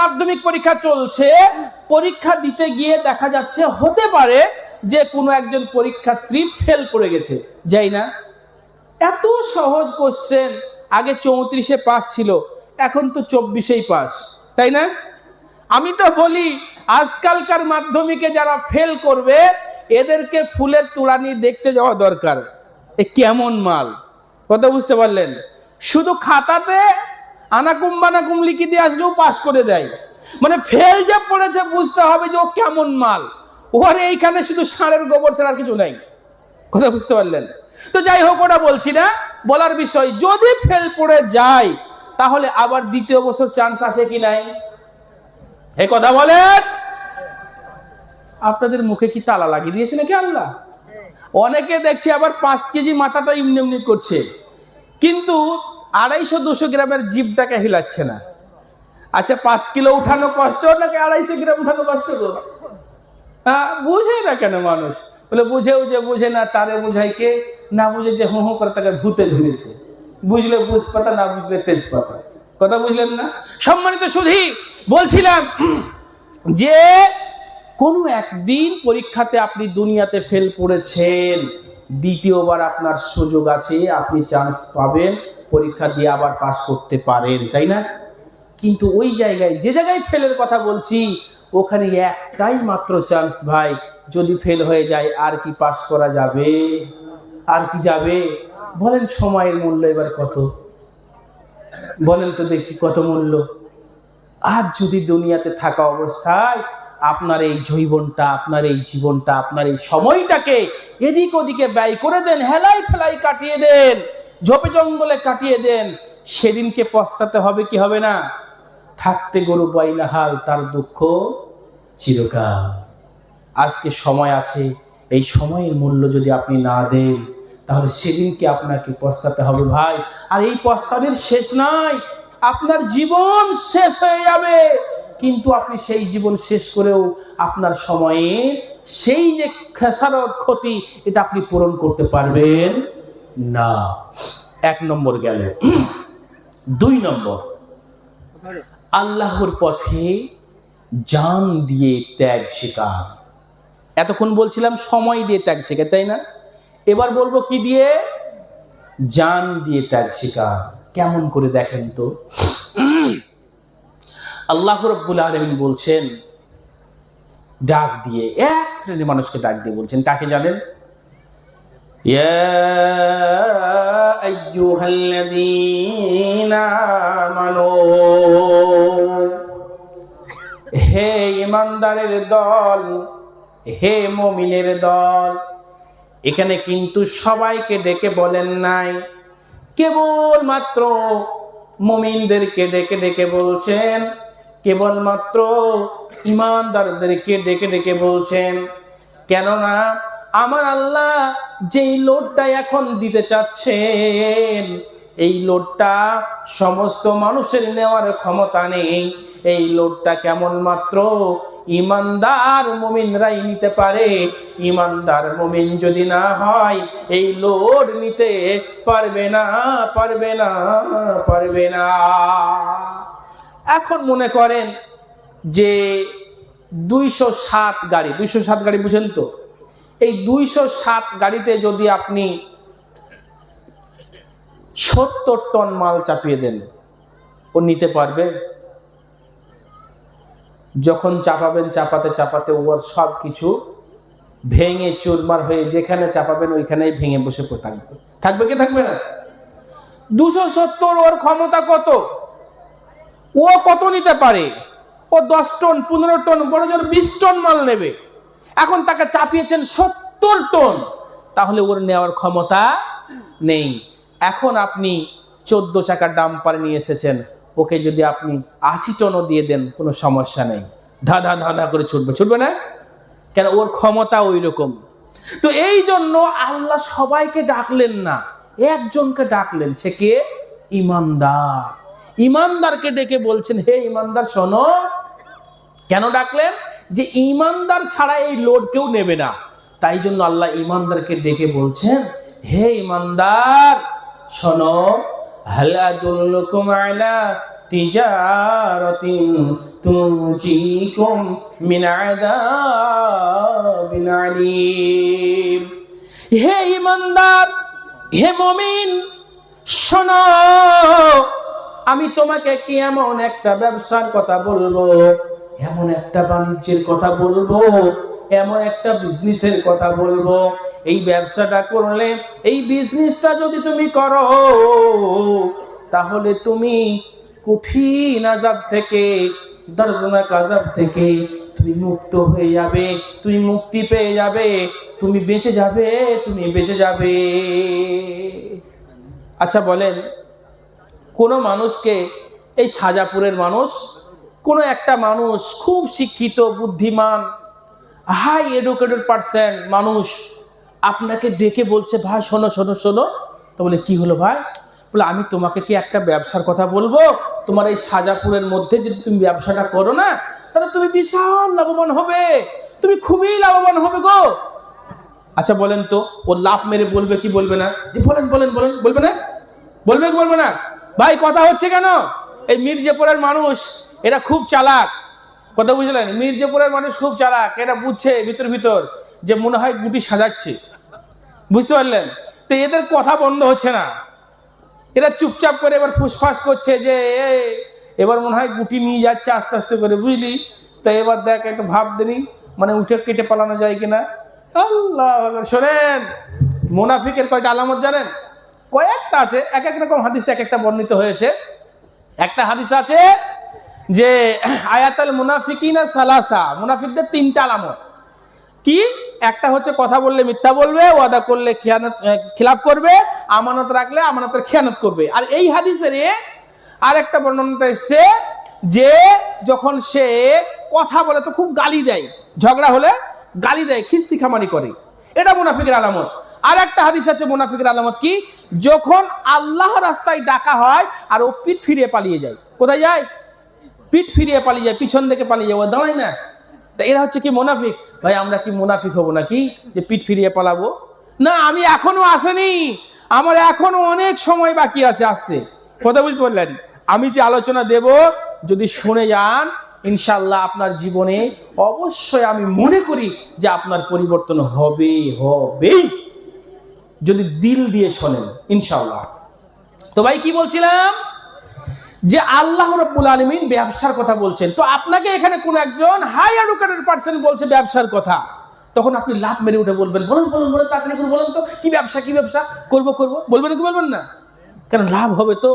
মাধ্যমিক পরীক্ষা চলছে, পরীক্ষা দিতে গিয়ে দেখা যাচ্ছে, হতে পারে যে কোনো একজন পরীক্ষার্থী ফেল করে গেছে। যাই না? এত সহজ কোশ্চেন আগে চৌত্রিশে পাস ছিল, এখন তো চব্বিশেই পাস তাই না? আমি তো বলি, আজকালকার মাধ্যমিকে যারা ফেল করবে, এদেরকে ফুলের তুলানি দেখতে যাওয়া দরকার। এ কেমন মাল? কথা বুঝতে পারলেন? শুধু খাতাতে আনাকুম বানাকুম লিখে দিয়ে আসলেও পাস করে দেয়। মানে ফেল যে পড়েছে বুঝতে হবে যে ও কেমন মাল। ওর এইখানে শুধু ষাঁড়ের গোবর ছাড়া আর কিছু নাই। কথা বুঝতে পারলেন? তো যাই হোক, ওটা বলছি না। বলার বিষয়, যদি ফেল পড়ে যায়, তাহলে আবার দ্বিতীয় বছর চান্স আছে কি নাই? এ কথা বলেন। আপনাদের মুখে কি তালা লাগিয়ে দিয়েছে নাকি আল্লাহ? অনেকে দেখছি আবার পাঁচ কেজি মাথাটা এমনি করছে। কিন্তু আড়াইশো দুশো গ্রামের জিপটাকে হিলাচ্ছে না। আচ্ছা পাঁচ কিলো উঠানো কষ্ট নাকি আড়াইশো গ্রাম উঠানো কষ্ট গো? হ্যাঁ বুঝে না কেন মানুষ? বলে, বুঝেও যে বুঝে না, তারে বুঝাই কে? না বুঝে যে হো হো করে তাকে ভূতে ধরেছে বুঝলে বুঝপাতা না বুঝলে তেজপাতা। কথা বুঝলেন না? সম্মানিত সুধী, বলছিলাম, যে কোনো একদিন পরীক্ষাতে আপনি দুনিয়াতে ফেল পড়েছেন, দ্বিতীয়বার আপনার সুযোগ আছে, আপনি চান্স পাবেন পরীক্ষা দিয়ে আবার পাশ করতে পারেন, তাই না? কিন্তু ওই জায়গায়, যে জায়গায় ফেলের কথা বলছি, ওখানে একটাই মাত্র চান্স ভাই, যদি ফেল হয়ে যায়, আর কি পাস করা যাবে? আর কি যাবে? বলেন সময়ের মূল্য এবার কত? বলেন তো দেখি কত মূল্য? আর যদি দুনিয়াতে থাকা অবস্থায় আপনার এই জৈবনটা, আপনার এই জীবনটা, আপনার এই সময়টাকে এদিক ওদিকে ব্যয় করে দেন, হেলাই ফেলাই কাটিয়ে দেন ঝোপে জঙ্গলে কাটিয়ে দেন। সেদিনকে পস্তাতে হবে কি হবে না? থাকতে গরু বাইনা হাল তার দুঃখ চিরকাল। আজকে সময় আছে, এই সময়ের মূল্য যদি আপনি না দেন, তাহলে সেদিনকে আপনাকে পস্তাতে হবে ভাই। আর এই পস্তানের শেষ নাই, আপনার জীবন শেষ হয়ে যাবে। কিন্তু আপনি সেই জীবন শেষ করেও আপনার সময়ে সেই যে খেসারত ক্ষতি, এটা আপনি পূরণ করতে পারবেন না। এক নম্বর গেল। দুই নম্বর, আল্লাহর পথে জান দিয়ে ত্যাগ শেখার এতক্ষণ বলছিলাম সময় দিয়ে ত্যাগ শেখা, তাই না? এবার বলব কি দিয়ে? জান দিয়ে ত্যাগ শেখার কেমন করে দেখেন তো? আল্লাহ রব্বুল আলমিন বলছেন, ডাক দিয়ে, এক শ্রেণির মানুষকে ডাক দিয়ে বলছেন। কাকে জানেন? يا أيها الذين آمنوا হে ইমানদারের দল হে মমিনের দল এখানে কিন্তু সবাইকে ডেকে বলেন নাই কেবল মাত্র মমিনদেরকে ডেকে ডেকে বলছেন কেবলমাত্র ইমানদারদেরকে ডেকে ডেকে বলছেন কেননা আমার আল্লাহ যেই লোডটা এখন দিতে চাচ্ছেন, এই লোডটা সমস্ত মানুষের নেওয়ার ক্ষমতা নেই। এই লোডটা কেমন মাত্র ইমানদার মুমিনরাই নিতে পারে। ইমানদার মুমিন যদি না হয়, এই লোড নিতে পারবে না পারবে না পারবে না। এখন মনে করেন যে দুইশো সাত গাড়ি, দুইশো সাত গাড়ি বুঝেন তো? এই দুইশো সাত গাড়িতে যদি আপনি সত্তর টন মাল চাপিয়ে দেন, ও নিতে পারবে? যখন চাপাবেন, চাপাতে চাপাতে ওর সব কিছু ভেঙে চুরমার হয়ে যেখানে চাপাবেন, ওইখানেই ভেঙে বসে থাকবে। থাকবে কি থাকবে না? দুশো সত্তর ওর ক্ষমতা কত? ও কত নিতে পারে? ও দশ টন, পনেরো টন, বড় জোর বিশ টন মাল নেবে। এখন তাকে চাপিয়েছেন সত্তর টন, তাহলে ওর নেওয়ার ক্ষমতা নেই। এখন আপনি চোদ্দ চাকার ডাম্পার নিয়ে এসেছেন, ওকে যদি আপনি আশি টনও দিয়ে দেন, কোনো সমস্যা নেই। ধাঁধা ধাঁধা করে ছুটবে। ছুটবে না? কেন ওর ক্ষমতা ওই রকম তো এই জন্য আল্লাহ সবাইকে ডাকলেন না, একজনকে ডাকলেন, সে কে? ইমানদার। ইমানদারকে ডেকে বলছেন, হে ইমানদার, শোনো। কেন ডাকলেন? যে ইমানদার ছাড়া এই লোড কেউ নেবে না। তাই জন্য আল্লাহ ইমানদারকে ডেকে বলছেন, হে ইমানদার, শোনো হালাদুল্লুকুম আলা তিজারাতিন তুজিকুম মিন আযাবিন আলিম। হে ইমানদার, হে মমিন, শোনো, আমি তোমাকে কি এমন একটা ব্যবসার কথা বলব, এমন একটা বাণিজ্যের কথা বলব এমন একটা বিজনেসের কথা বলব। এই ব্যবসাটা করলে এই বিজনেসটা যদি তুমি করো, তাহলে তুমি কঠিন আজাব থেকে, দর্দনাক আজাব থেকে তুমি মুক্ত হয়ে যাবে, তুমি মুক্তি পেয়ে যাবে, তুমি বেঁচে যাবে, তুমি বেঁচে যাবে। আচ্ছা বলেন, কোনো মানুষকে এই সাজাপুরের মানুষ, কোনো একটা মানুষ খুব শিক্ষিত, বুদ্ধিমান হাই এডুকেটেড পার্সন মানুষ। আপনাকে ডেকে বলছে, ভাই, শোনো শোনো শোনো। তো বলে, কি হলো ভাই? বলে, আমি তোমাকে কি একটা ব্যবসার কথা বলব? তোমার এই সাজাপুরের মধ্যে যদি তুমি ব্যবসাটা করো না, তাহলে তুমি বিশাল লাভবান হবে। তুমি খুবই লাভবান হবে গো। আচ্ছা বলেন তো, ও লাভ মেরে বলবে কি বলবে না? যে বলেন বলেন বলেন, বলবে না? বলবে কি বলবে না? ভাই, কথা হচ্ছে কেন? এই মির্জাপুরের মানুষ, এরা খুব চালাক। কথা বুঝলেন? মির্জাপুরের মানুষ খুব চালাক এরা বুঝছে ভিতর ভিতর যে মনে হয় গুটি সাজাচ্ছে। বুঝতে পারলেন? তো এদের কথা বন্ধ হচ্ছে না। এরা চুপচাপ করে এবার ফুসফাস করছে যে এ, এবার মনে হয় গুটি নিয়ে যাচ্ছে আস্তে আস্তে করে বুঝলি? তো এবার দেখ একটু ভাব দিনি মানে উঠে কেটে পালানো যায় কিনা? আল্লাহ শোনেন মোনাফিকের কয়টা আলামত জানেন? কয়েকটা আছে এক এক রকম হাদিস এক একটা বর্ণিত হয়েছে। একটা হাদিস আছে যে আয়াতাল মুনাফিকিনা সালাসা, মুনাফিকদের তিনটা আলামত। কি? একটা হচ্ছে কথা বললে মিথ্যা বলবে, ওয়াদা করলে খেয়ানত খিলাফ করবে, আমানত রাখলে আমানতের খেয়ানত করবে। আর এই হাদিসের আর একটা বর্ণনাতে এসছে যে যখন সে কথা বলে তো খুব গালি দেয়, ঝগড়া হলে গালি দেয়, খিস্তি খামারি করে। এটা মুনাফিকের আলামত। আর একটা হাদিস আছে মুনাফিকের আলামত কি? যখন আল্লাহ রাস্তায় ডাকা হয় আর ও পিঠ ফিরিয়ে পালিয়ে যায়, কোথায় যায়? পিঠ ফিরিয়ে পালিয়ে যায়, পিছন থেকে পালিয়ে যায়, ও দাঁড়ায় না। তা এরা হচ্ছে কি মুনাফিক? ভাই, আমরা কি মুনাফিক হব নাকি? যে পিঠ ফিরিয়ে পালাবো? না, আমি এখনও আসেনি। আমার এখনও অনেক সময় বাকি আছে আসতে। কথা বুঝতে পারলেন? আমি যে আলোচনা দেব, যদি শুনে যান ইনশাল্লাহ আপনার জীবনে অবশ্যই আমি মনে করি যে আপনার পরিবর্তন হবে, হবেই। যদি দিল দিয়ে শোনেন ইনশাল্লাহ তো ভাই, কি বলছিলাম? যে আল্লাহ রব্বুল আলমিন ব্যবসার কথা বলছেন। তো আপনাকে এখানে কোন একজন হাই এডুকেটেড পার্সন বলছে ব্যবসার কথা। তখন আপনি লাভ মেরে উঠে বলবেন, বলুন বলুন বলুন, তাড়াতাড়ি করে বলুন তো, কি ব্যবসা কি ব্যবসা? করব করব। বলবেন কি বলবেন না? কেন লাভ হবে তো?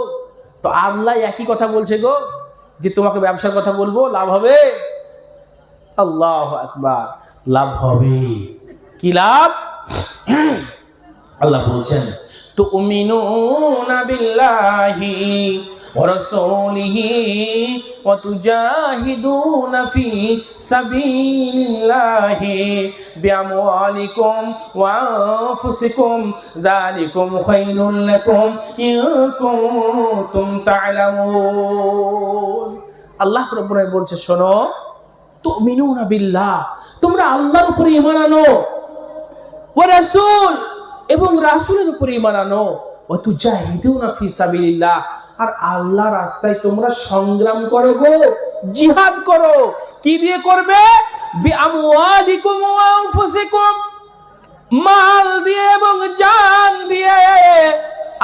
তো আল্লাহ একই কথা বলছে গো, যে তোমাকে ব্যবসার কথা বলব, লাভ হবে? আল্লাহ একবার লাভ হবে। কি লাভ? আল্লাহ বলছেন তো উমিনুনা বিল্লাহি ورسوله وتجاهدون في سبيل الله بأموالكم وأنفسكم ذلكم خير لكم إن كنتم تعلمون আল্লাহ রব্বুল আলামিন বলছে শোনো তুমিনুনা বিল্লাহ তোমরা আল্লাহর উপরে ঈমান আনো ও রাসূল এবং রাসূলের উপরে ঈমান আনো ও তুজাহিদুনা ফি সাবিলিল্লাহ আর আল্লাহ রাস্তায় তোমরা সংগ্রাম করো গো, জিহাদ করো। কি দিয়ে করবে? মাল দিয়ে এবং জান দিয়ে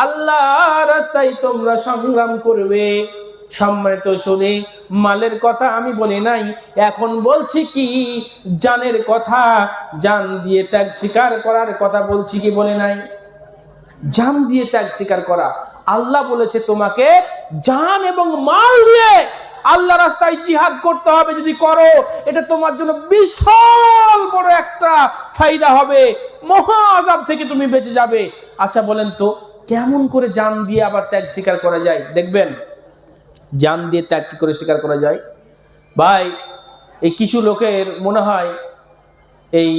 আল্লাহ রাস্তায় তোমরা সংগ্রাম করবে। সম্মানিত শুনে, মালের কথা আমি বলি নাই, এখন বলছি কি, জানের কথা, জান দিয়ে ত্যাগ স্বীকার করার কথা বলছি কি বলে নাই? জান দিয়ে ত্যাগ স্বীকার করা আল্লাহ বলেছে তোমাকে জান এবং মাল দিয়ে আল্লাহ রাস্তায় জিহাদ করতে হবে, যদি করো, এটা তোমার জন্য বিশাল বড় একটা ফায়দা হবে। মহা আযাব থেকে তুমি বেঁচে যাবে। আচ্ছা বলেন তো, কেমন করে জান দিয়ে আবার ত্যাগ স্বীকার করা যায়? দেখবেন, জান দিয়ে ত্যাগ কি করে স্বীকার করা যায়? ভাই, এই কিছু লোকের মনে হয় এই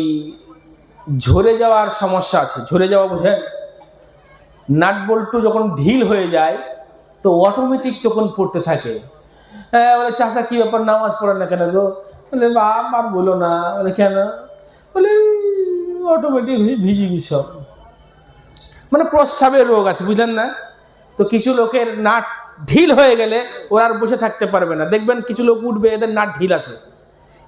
ঝরে যাওয়ার সমস্যা আছে। ঝরে যাওয়া বোঝেন? নাট বল্টু যখন ঢিল হয়ে যায়, তো অটোমেটিক তখন পড়তে থাকে। হ্যাঁ বলে, চাচা, কী ব্যাপার? নামাজ পড়ে না কেন গো? বলে, বাপ আর বলো না। বলে, কেন? বলে অটোমেটিক ভিজে গেছি সব। মানে প্রস্রাবের রোগ আছে, বুঝলেন না? তো কিছু লোকের নাট ঢিল হয়ে গেলে ওরা আর বসে থাকতে পারবে না। দেখবেন কিছু লোক উঠবে, এদের নাট ঢিল আছে।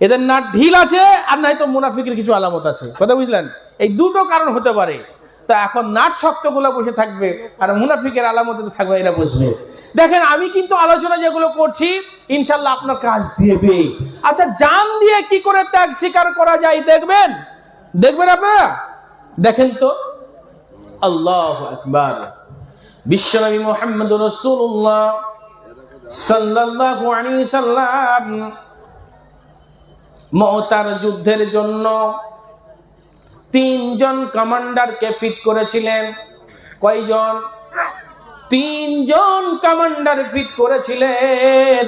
এদের নাট ঢিল আছে, আর নয়তো মুনাফিকের কিছু আলামত আছে। কথা বুঝলেন? এই দুটো কারণ হতে পারে। তা এখন নাট শক্তগুলো বসে থাকবে আর মুনাফিকের আলামতে থাকবে, এরা বসবে। দেখেন, আমি কিন্তু আলোচনা যেগুলো করছি, ইনশাল্লাহ আপনার কাজ দিয়েবে আচ্ছা জান দিয়ে কি করে ত্যাগ স্বীকার করা যায় দেখবেন? দেখবেন আপনারা? দেখেন তো। আল্লাহ আকবার। বিশ্বনবী মোহাম্মদ রসুল্লাহ সাল্লাম মওতার যুদ্ধের জন্য তিনজন কমান্ডারকে ফিট করেছিলেন। কয়জন? তিনজন কমান্ডার ফিট করেছিলেন।